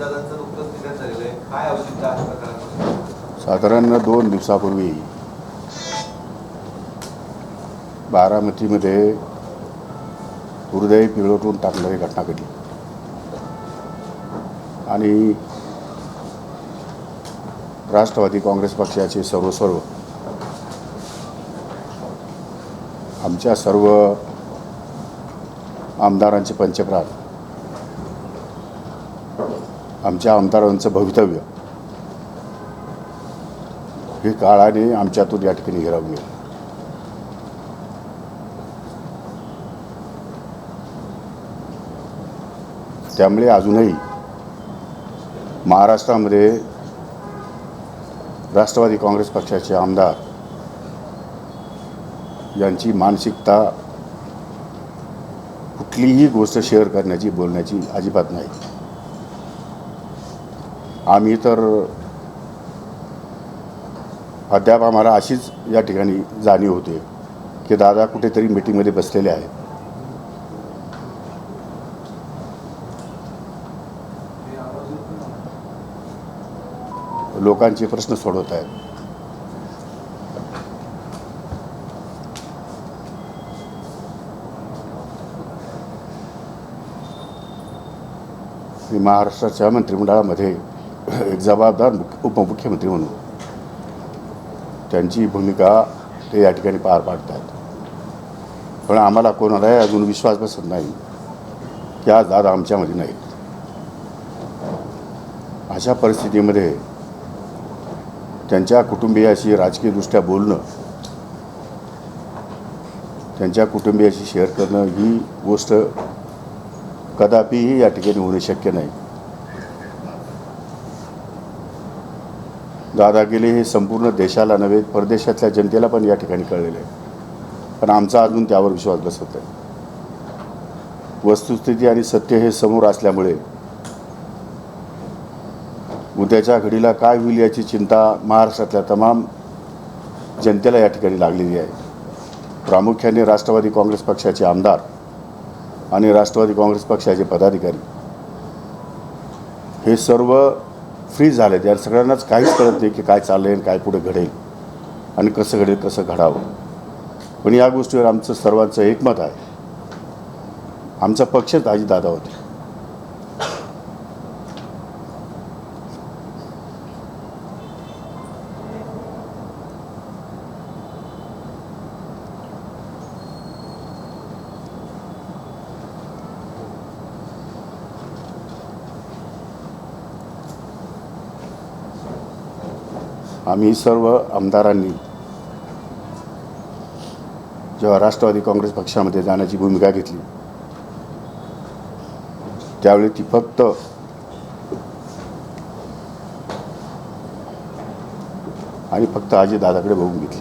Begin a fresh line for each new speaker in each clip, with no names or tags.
नुकतंच निधन झालेलं आहे. काय आहे
साधारण दोन दिवसापूर्वी बारामतीमध्ये हृदय पिळवटून टाकणारी घटना घडली. आणि राष्ट्रवादी काँग्रेस पक्षाचे सर्व सर्व आमच्या सर्व आमदारांचे पंचप्राण आमच्या आमदारांचं भवितव्य. हे काळाने आमच्यातून या ठिकाणी हिरावून गेलं त्यामुळे अजूनही महाराष्ट्रामध्ये राष्ट्रवादी काँग्रेस पक्षाचे आमदार यांची मानसिकता कुठलीही गोष्ट शेअर करण्याची बोलण्याची अजिबात नाही. आम्ही तर अद्याप आम्हाला अशीच या ठिकाणी जाणीव होते की दादा कुठेतरी मीटिंगमध्ये बसलेले आहेत. लोकांचे प्रश्न सोडवत आहेत. मी महाराष्ट्राच्या मंत्रिमंडळामध्ये एक जबाबदार मुख्य उपमुख्यमंत्री म्हणून त्यांची भूमिका ते या ठिकाणी पार पाडतात. पण आम्हाला कोणालाही अजून विश्वास बसत नाही की आज दादा आमच्यामध्ये नाहीत. अशा परिस्थितीमध्ये त्यांच्या कुटुंबियाशी राजकीयदृष्ट्या बोलणं त्यांच्या कुटुंबियाशी शेअर करणं ही गोष्ट कदापिही या ठिकाणी होणे शक्य नाही. दादा गेले हे संपूर्ण देशाला नव्हे परदेशातल्या जनतेला पण या ठिकाणी कळलेलं आहे. पण आमचा अजून त्यावर विश्वास बसत आहे वस्तुस्थिती आणि सत्य हे समोर असल्यामुळे उद्याच्या घडीला काय होईल याची चिंता महाराष्ट्रातल्या तमाम जनतेला या ठिकाणी लागलेली आहे. प्रामुख्याने राष्ट्रवादी काँग्रेस पक्षाचे आमदार आणि राष्ट्रवादी काँग्रेस पक्षाचे पदाधिकारी हे सर्व फ्रीज झाले. यार सगळ्यांनाच काहीच कळत नाही की काय चाललं आहे काय पुढे घडेल आणि कसं घडेल कसं घडावं. पण या गोष्टीवर आमचं सर्वांचं एकमत आहे. आमचा पक्षच दादा होते. आम्ही सर्व आमदारांनी जेव्हा राष्ट्रवादी काँग्रेस पक्षामध्ये जाण्याची भूमिका घेतली त्यावेळी ती फक्त आणि फक्त आजी दादाकडे बघून घेतली.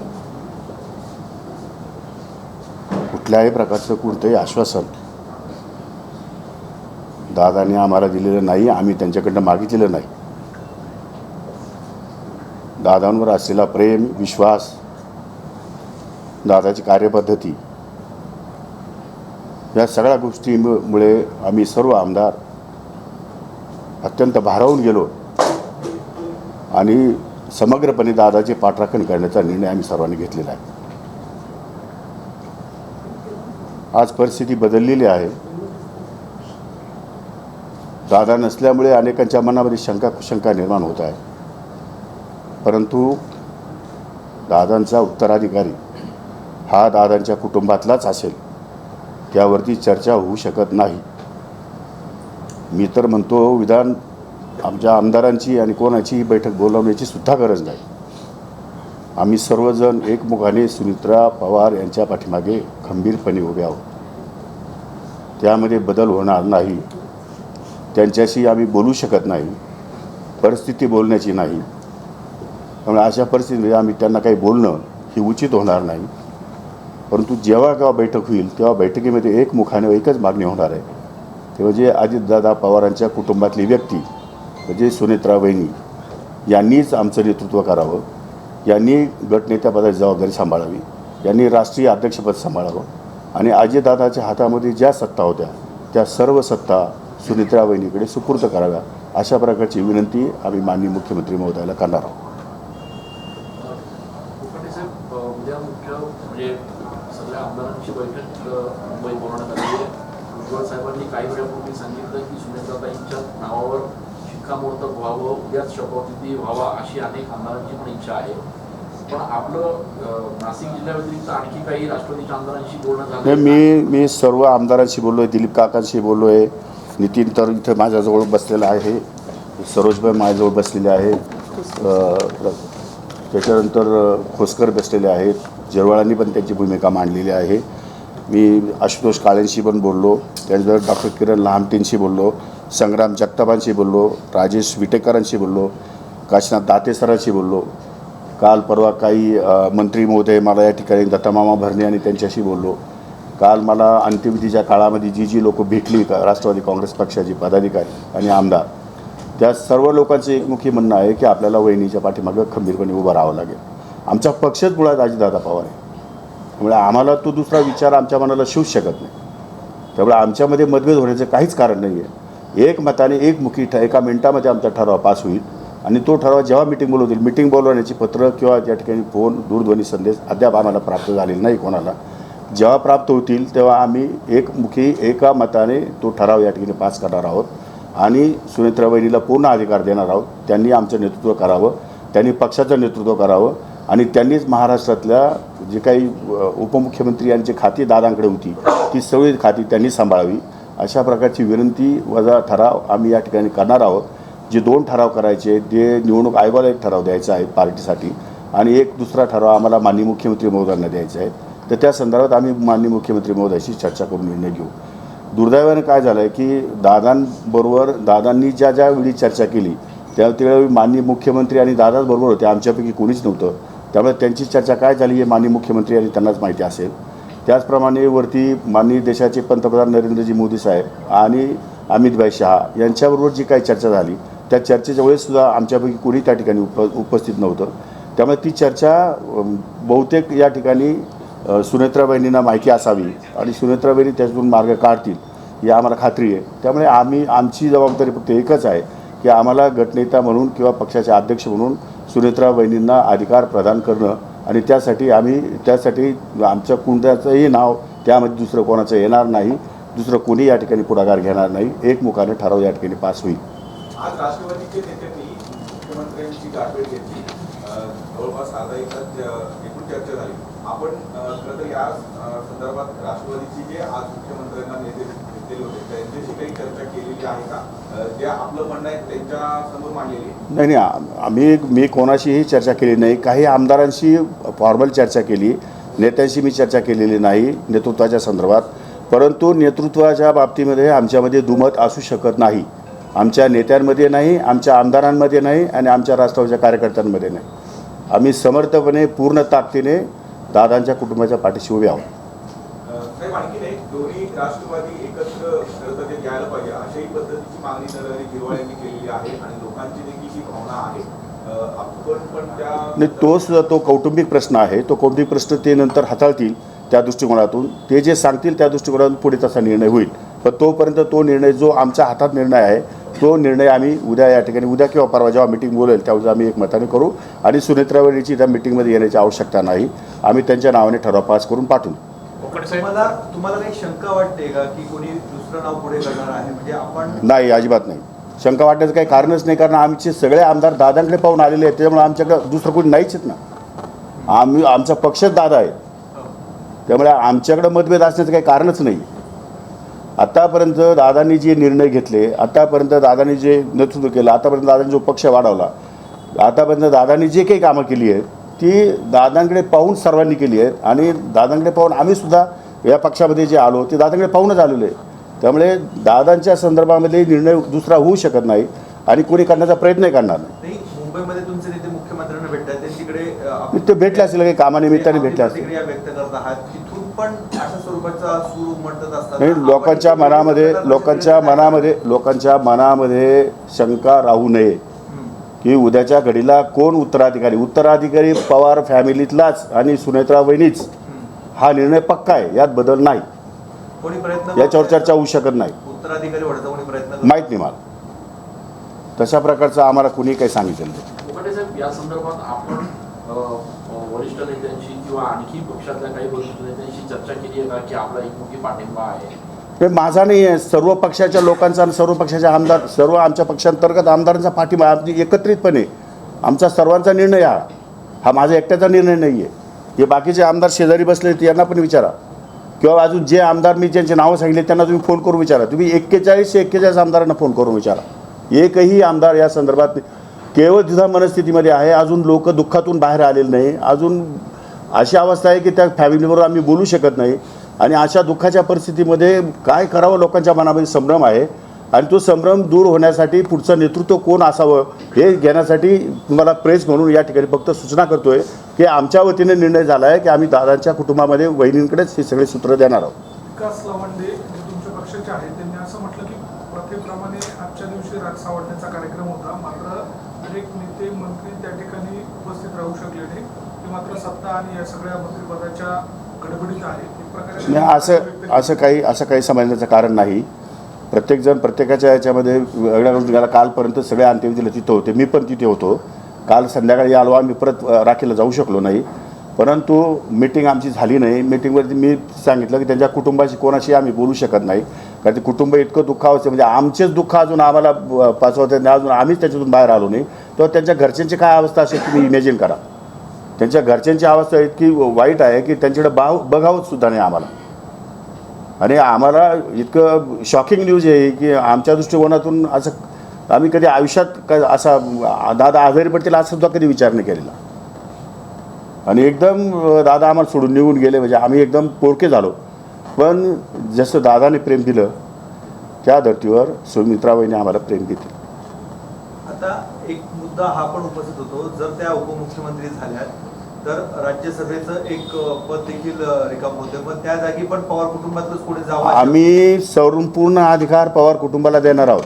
कुठल्याही प्रकारचं कोणतंही आश्वासन दादाने आम्हाला दिलेलं नाही आम्ही त्यांच्याकडनं मागितलेलं नाही. दादांवर असलेला प्रेम विश्वास दादाची कार्यपद्धती या सगळ्या गोष्टीमुळे आम्ही सर्व आमदार अत्यंत भारावून गेलो आणि समग्रपणे दादाचे पाठराखण करण्याचा निर्णय आम्ही सर्वांनी घेतलेला आहे. आज परिस्थिती बदललेली आहे. दादा नसल्यामुळे अनेकांच्या मनामध्ये शंका शंका निर्माण होत आहे. परंतु दादांचा उत्तराधिकारी हा दादांच्या कुटुंबातलाच असेल त्यावरती चर्चा होऊ शकत नाही. मी तर म्हणतो विधान आमच्या आमदारांची आणि कोणाचीही बैठक बोलावण्याची सुद्धा गरज नाही. आम्ही सर्वजण एकमुखाने सुनित्रा पवार यांच्या पाठीमागे खंबीरपणे उभे आहोत. त्यामध्ये बदल होणार नाही. त्यांच्याशी आम्ही बोलू शकत नाही. परिस्थिती बोलण्याची नाही. त्यामुळे अशा परिस्थितीमध्ये म्हणजे आम्ही त्यांना काही बोलणं हे उचित होणार नाही. परंतु जेव्हा केव्हा बैठक होईल तेव्हा बैठकीमध्ये एकमुखाने एकच मागणी होणार आहे. तेव्हा जे अजितदादा पवारांच्या कुटुंबातली व्यक्ती म्हणजे सुनेत्रा वहिनी यांनीच आमचं नेतृत्व करावं. यांनी गटनेत्यापदाची जबाबदारी सांभाळावी. यांनी राष्ट्रीय अध्यक्षपद सांभाळावं. आणि अजितदादाच्या हातामध्ये ज्या सत्ता होत्या त्या सर्व सत्ता सुनित्रा वहिनीकडे सुपूर्द कराव्या अशा प्रकारची विनंती आम्ही माननीय मुख्यमंत्री महोदयाला करणार आहोत
कोकणे साहेब अ, उद्या मुख्य म्हणजे सगळ्या आमदारांची बैठक मुंबईत बोलवण्यात आहे साहेबांनी काही वेळापूर्वी सांगितलं की सुनेत्राताईंच्या नावावर शिक्कामोर्तब व्हावं उद्याच शपथविधी व्हावा अशी अनेक आमदारांची पण इच्छा आहे. पण आपलं अ, नाशिक जिल्ह्याव्यतिरिक्त आणखी काही राष्ट्रवादीच्या आमदारांशी बोलणं
नाही,
झालं
मी मी सर्व आमदारांशी बोललो आहे दिलीप काकांशी बोललो आहे नितीन तर इथं माझ्याजवळ बसलेला आहे सरोजभाई माझ्याजवळ बसलेले आहे त्याच्यानंतर खोसकर बसलेले आहेत जेरवाळांनी पण त्यांची भूमिका मांडलेली आहे. मी आशुतोष काळेंशी पण बोललो त्यानंतर डॉक्टर किरण लहामटेंशी बोललो संग्राम जगतापांशी बोललो राजेश विटेकरांशी बोललो काशीनाथ दाते सरांशी बोललो काल परवा काही मंत्री महोदय मला या ठिकाणी दत्तामामा भरणे आणि त्यांच्याशी बोललो. काल मला अंत्यविधीच्या काळामध्ये जी जी लोक भेटली का राष्ट्रवादी काँग्रेस पक्षाची पदाधिकारी आणि आमदार त्या सर्व लोकांचे एकमुखी म्हणणं आहे की आपल्याला वहिनीच्या पाठीमागं खंबीरपणे उभं राहावं लागेल. आमचा पक्षच मुळात अजितदादा पवार आहे. त्यामुळे आम्हाला तो दुसरा विचार आमच्या मनाला शिवू शकत नाही. त्यामुळे आमच्यामध्ये मतभेद होण्याचं काहीच कारण नाही आहे एक मताने एक मुखी ठ एका मिनिटामध्ये आमचा ठराव पास होईल आणि तो ठराव जेव्हा मिटिंग बोलवतील मिटिंग बोलवण्याची पत्र किंवा त्या ठिकाणी फोन दूरध्वनी संदेश अद्याप आम्हाला प्राप्त झालेला नाही कोणाला. जेव्हा प्राप्त होतील तेव्हा आम्ही एकमुखी एका मताने तो ठराव या ठिकाणी पास करणार आहोत आणि सुनेत्रा वहिनीला पूर्ण अधिकार देणार आहोत. त्यांनी आमचं नेतृत्व करावं. त्यांनी पक्षाचं नेतृत्व करावं. आणि त्यांनीच महाराष्ट्रातल्या जे काही उपमुख्यमंत्री यांची खाती दादांकडे होती ती सगळी खाती त्यांनी सांभाळावी. अशा प्रकारची विनंती वजा ठराव आम्ही या ठिकाणी करणार आहोत. जे दोन ठराव करायचे ते निवडणूक आयोगाला एक ठराव द्यायचा आहे पार्टीसाठी आणि एक दुसरा ठराव आम्हाला माननीय मुख्यमंत्री महोदयांना द्यायचा आहे. तर त्या संदर्भात आम्ही माननीय मुख्यमंत्री महोदयाशी चर्चा करून निर्णय घेऊ. दुर्दैवाने काय झालं आहे की दादांबरोबर दादांनी ज्या ज्या वेळी चर्चा केली त्या त्यावेळी माननीय मुख्यमंत्री आणि दादाच बरोबर होते आमच्यापैकी कोणीच नव्हतं. त्यामुळे त्यांची चर्चा काय झाली हे माननीय मुख्यमंत्री आणि त्यांनाच माहिती असेल. त्याचप्रमाणे वरती माननीय देशाचे पंतप्रधान नरेंद्रजी मोदी साहेब आणि अमितभाई शहा यांच्याबरोबर जी काही चर्चा झाली त्या चर्चेच्या वेळेससुद्धा आमच्यापैकी कोणी त्या ठिकाणी उप उपस्थित नव्हतं. त्यामुळे ती चर्चा बहुतेक या ठिकाणी सुनेत्राबाईंना माहिती असावी आणि सुनेत्राबाईंनी बहिणी त्याच्यातून मार्ग काढतील ही आम्हाला खात्री आहे. त्यामुळे आम्ही आमची जबाबदारी फक्त एकच आहे की आम्हाला गटनेता म्हणून किंवा पक्षाचे अध्यक्ष म्हणून सुनेत्रा वहिनींना अधिकार प्रदान करणं आणि त्यासाठी आम्ही त्यासाठी आमच्या कुंड्याचंही नाव त्यामध्ये दुसरं कोणाचं येणार नाही दुसरं कोणी या ठिकाणी पुढाकार घेणार नाही एकमुखाने ठराव या ठिकाणी पास होईल.
आज राष्ट्रवादीचे नेत्यांनी मुख्यमंत्र्यांची गाठभेट घेतली. जवळपास अर्धा एक तास एकूण चर्चा झाली. आपण खरं तर या संदर्भात राष्ट्रवादीची जे आज मुख्यमंत्र्यांना नेते घेतलेले होते. त्यांच्याशी काही चर्चा केलेली आहे का? अं, जे आपलं म्हणणं आहे त्यांच्यासमोर मांडलेली आहे.
नाही नाही आम- आम्ही मी कोणाशीही चर्चा केली नाही. काही आमदारांशी फॉर्मल चर्चा केली. नेत्यांशी मी चर्चा केलेली नाही नेतृत्वाच्या संदर्भात. परंतु नेतृत्वाच्या बाबतीमध्ये आमच्यामध्ये दुमत असू शकत नाही. आमच्या नेत्यांमध्ये नाही आमच्या आमदारांमध्ये नाही आणि आमच्या राष्ट्रवादीच्या कार्यकर्त्यांमध्ये नाही. आम्ही समर्थपणे पूर्ण ताकदीने दादांच्या कुटुंबाच्या पाठीशी उभे आहोत
अं, साहेब आणखीन एक दोन्ही राष्ट्रवादी एकत्र खरं तर ते घ्यायला पाहिजे अशाही पद्धतीची मागणी नरहरी झिरवाळ यांनी केलेली आहे आणि लोकांची देखील ही भावना आहे अं, आपण त्या
नाही तो सुद्धा तो कौटुंबिक प्रश्न आहे तो कौटुंबिक प्रश्न ते नंतर हाताळतील त्या दृष्टिकोनातून. ते जे सांगतील त्या दृष्टिकोनातून पुढे तसा निर्णय होईल. पण तोपर्यंत तो निर्णय जो आमच्या हातात निर्णय आहे तो निर्णय आम्ही उद्या या ठिकाणी उद्या किंवा परवा जेव्हा मिटिंग बोलेल त्यावेळेस आम्ही एक मताने करू. आणि सुनेत्रावरीची त्या मिटिंगमध्ये येण्याची आवश्यकता नाही. आम्ही त्यांच्या नावाने ठराव पास करून पाठवू.
कोकणे साहेब.
तुम्हाला तुम्हाला काही शंका वाटते का की कोणी दुसरं नाव पुढे करणार आहे? म्हणजे आपण
नाही अजिबात नाही. शंका वाटण्याचं काही कारणच नाही कारण आमचे सगळे आमदार दादांकडे पाहून आलेले आहेत त्याच्यामुळे आमच्याकडे दुसरं कोणी नाहीच आहेत ना. आम्ही आमचा पक्षच दादा आहे. त्यामुळे आमच्याकडं मतभेद असण्याचं काही कारणच नाही. आत्तापर्यंत दादांनी जे निर्णय घेतले आतापर्यंत दादांनी जे नेतृत्व केलं आतापर्यंत दादांनी जो पक्ष वाढवला आतापर्यंत दादांनी जे काही कामं केली आहेत ती दादांकडे पाहून सर्वांनी केली आहेत. आणि दादांकडे पाहून आम्हीसुद्धा या पक्षामध्ये जे आलो ते दादांकडे पाहूनच आलेलो आहे. त्यामुळे दादांच्या संदर्भामध्ये निर्णय दुसरा होऊ शकत नाही आणि कोणी करण्याचा प्रयत्नही करणार नाही.
नाही मुंबईमध्ये तुमचे नेते मुख्यमंत्र्यांना भेटतात
ते भेटले असतील काही कामानिमित्ताने भेटले असतील.
प्रतिक्रिया व्यक्त करत आहात. तिथून पण अशा स्वरूपाचा सूर उमटत असतात
नाही लोकांच्या मनामध्ये लोकांच्या मनामध्ये लोकांच्या मनामध्ये शंका राहू नये की उद्याच्या घडीला कोण उत्तराधिकारी? उत्तराधिकारी पवार फॅमिलीतलाच आणि सुनेत्रा वहिनीच. हा निर्णय पक्का आहे. यात बदल नाही.
कोणी प्रयत्न
याच्यावर चर्चा होऊ शकत नाही.
उत्तराधिकारी व्हायचा कोणी प्रयत्न करत-
माहीत नाही मला. तशा प्रकारचं आम्हाला कुणी काही सांगितलं नाही.
मुखर्जी साहेब या संदर्भात आपण अ, अ, वरिष्ठ नेत्यांशी किंवा आणखी पक्षातल्या काही वरिष्ठ नेत्यांशी चर्चा केली आहे का? की आपला एकमुखी पाठिंबा आहे?
ते माझा नाही आहे. सर्व पक्षाच्या लोकांचा आणि सर्व पक्षाच्या आमदार सर्व आमच्या पक्षांतर्गत आमदारांचा पाठिंबा आमची एकत्रितपणे आमचा सर्वांचा निर्णय हा. हा माझा एकट्याचा निर्णय नाही आहे हे बाकीचे आमदार शेजारी बसले ते यांना पण विचारा. किंवा अजून जे आमदार मी ज्यांचे नावं सांगितले त्यांना तुम्ही फोन करून विचारा. तुम्ही एक्केचाळीस एक्केचाळीस आमदारांना फोन करून विचारा. एकही आमदार या संदर्भात केवळ दुधा मनस्थितीमध्ये आहे. अजून लोक दुःखातून बाहेर आलेले नाही. अजून अशी अवस्था आहे की त्या फॅमिलीबरोबर आम्ही बोलू शकत नाही. आणि अशा दुःखाच्या परिस्थितीमध्ये काय करावं लोकांच्या मनामध्ये संभ्रम आहे. आणि तो संभ्रम दूर होण्यासाठी पुढचं नेतृत्व कोण असावं हे घेण्यासाठी तुम्हाला प्रेस म्हणून या ठिकाणी फक्त सूचना करतोय की आमच्या वतीने निर्णय झाला आहे की आम्ही दादांच्या कुटुंबामध्ये वहिनींकडेच हे सगळे सूत्र देणार आहोत.
विकास लावंडे जे तुमच्या पक्षाचे आहेत. त्यांनी असं म्हटलं की प्रथेप्रमाणे आजच्या दिवशी राग सावडण्याचा कार्यक्रम होता. मात्र अनेक नेते मंत्री त्या ठिकाणी उपस्थित राहू शकले नाही ते मात्र सत्ता आणि या सगळ्या मंत्रिपदाच्या गडबडीत आहेत. एक प्रकारे
नाही असं असं काही असं काही समजण्याचं कारण नाही. प्रत्येकजण प्रत्येकाच्या याच्यामध्ये वेगळ्या गेला कालपर्यंत सगळे अंत्यविधीला तिथं होते. मी पण तिथे होतो. काल संध्याकाळी आलो आम्ही परत राखीला जाऊ शकलो नाही. परंतु मीटिंग आमची झाली नाही. मीटिंगवरती मी सांगितलं की त्यांच्या कुटुंबाशी कोणाशी आम्ही बोलू शकत नाही. कारण ते कुटुंब इतकं दुःखावचं म्हणजे आमचेच दुःख अजून आम्हाला पाचवत नाही अजून आम्हीच त्याच्यातून बाहेर आलो नाही. तर त्यांच्या घरच्यांची काय अवस्था असेल तुम्ही इमॅजिन करा. त्यांच्या घरच्यांची अवस्था इतकी वाईट आहे की त्यांच्याकडे बाव बघावंच सुद्धा नाही आम्हाला. आणि आम्हाला इतकं शॉकिंग न्यूज आहे की आमच्या दृष्टिकोनातून असं आम्ही कधी आयुष्यात क असा दादा आजारी पडतील असं सुद्धा कधी विचार नाही केलेला. आणि एकदम दादा आम्हाला सोडून निघून गेले म्हणजे आम्ही एकदम पोरके झालो. पण जसं दादाने प्रेम दिलं त्या धर्तीवर सुमित्राबाईने आम्हाला प्रेम दिले
आता एक मुद्दा हा पण उपस्थित होतो. जर त्या उपमुख्यमंत्री झाल्या तर राज्यसभेचं एक पद देखील रिकाम होते. मग त्या जागी पण पवार कुटुंबातलंच पुढे जावं अशा-
आम्ही संपूर्ण अधिकार पवार कुटुंबाला देणार आहोत.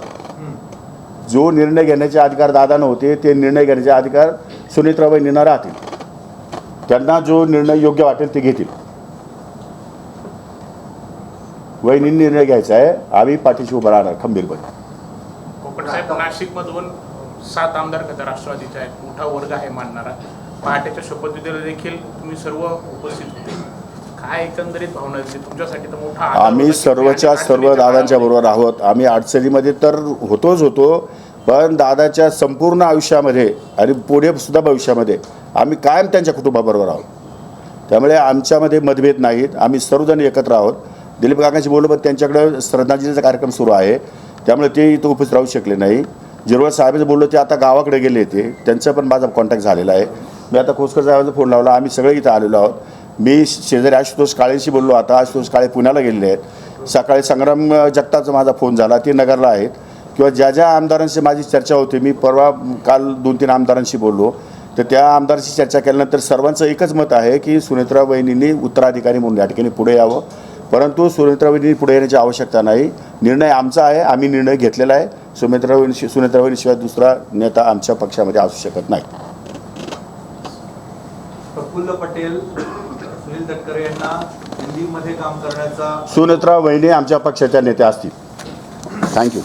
जो निर्णय घेण्याचे अधिकार दादा नव्हते ते निर्णय घेण्याचे अधिकार सुनित्राबाईंना राहतील त्यांना जो निर्णय योग्य वाटेल ते घेतील. वहिनींनी निर्णय घ्यायचा आहे. आम्ही पाठीशी उभं राहणार खंबीरपणे.
कोकण साहेब नाशिकमधून सात आमदार राष्ट्रवादीचे आहेत. मोठा वर्ग आहे मानणारा. पहाटेच्या शपथविधीला देखील तुम्ही सर्व उपस्थित होते. काय एकंदरीत भावना तुमच्यासाठी तर मोठा
आम्ही सर्वच्या सर्व दादांच्या बरोबर आहोत. आम्ही अडचणीमध्ये तर होतोच होतो पण दादाच्या संपूर्ण आयुष्यामध्ये आणि पुढे सुद्धा भविष्यामध्ये आम्ही कायम त्यांच्या कुटुंबाबरोबर आहोत. त्यामुळे आमच्यामध्ये मतभेद नाहीत. आम्ही सर्वजण एकत्र आहोत. दिलीप काकांशी बोललो पण त्यांच्याकडे श्रद्धांजलीचा कार्यक्रम सुरू आहे. त्यामुळे ते इथं उपस्थित राहू शकले नाही. जिरवळ साहेबचं बोललो ते आता गावाकडे गेले ते. त्यांचा पण माझा कॉन्टॅक्ट झालेला आहे. मी आता खोसकर साहेबांचा फोन लावला. आम्ही सगळे इथं आलेलो आहोत. मी शेजारी आशुतोष काळेशी बोललो. आता आशुतोष काळे पुण्याला गेलेले आहेत. सकाळी संग्राम जगताचा माझा फोन झाला. ते नगरला आहेत. किंवा ज्या ज्या आमदारांशी माझी चर्चा होती मी परवा काल दोन तीन आमदारांशी बोललो. तर त्या आमदारांशी चर्चा केल्यानंतर सर्वांचं एकच मत आहे की सुनेत्रा वहिनींनी उत्तराधिकारी म्हणून या ठिकाणी पुढे यावं. परंतु सुनेत्रा वहिनी पुढे येण्याची आवश्यकता नाही. निर्णय आमचा आहे. आम्ही निर्णय घेतलेला आहे. सुमित्रा वहिनी सुनेत्रा वहिनीशिवाय दुसरा नेता आमच्या पक्षामध्ये असू शकत नाही.
प्रफुल्ल पटेल सुनील तटकरे यांना हिंदीमध्ये काम करण्याचा
सुनेत्रा वहिनी आमच्या पक्षाच्या नेत्या असतील. थँक्यू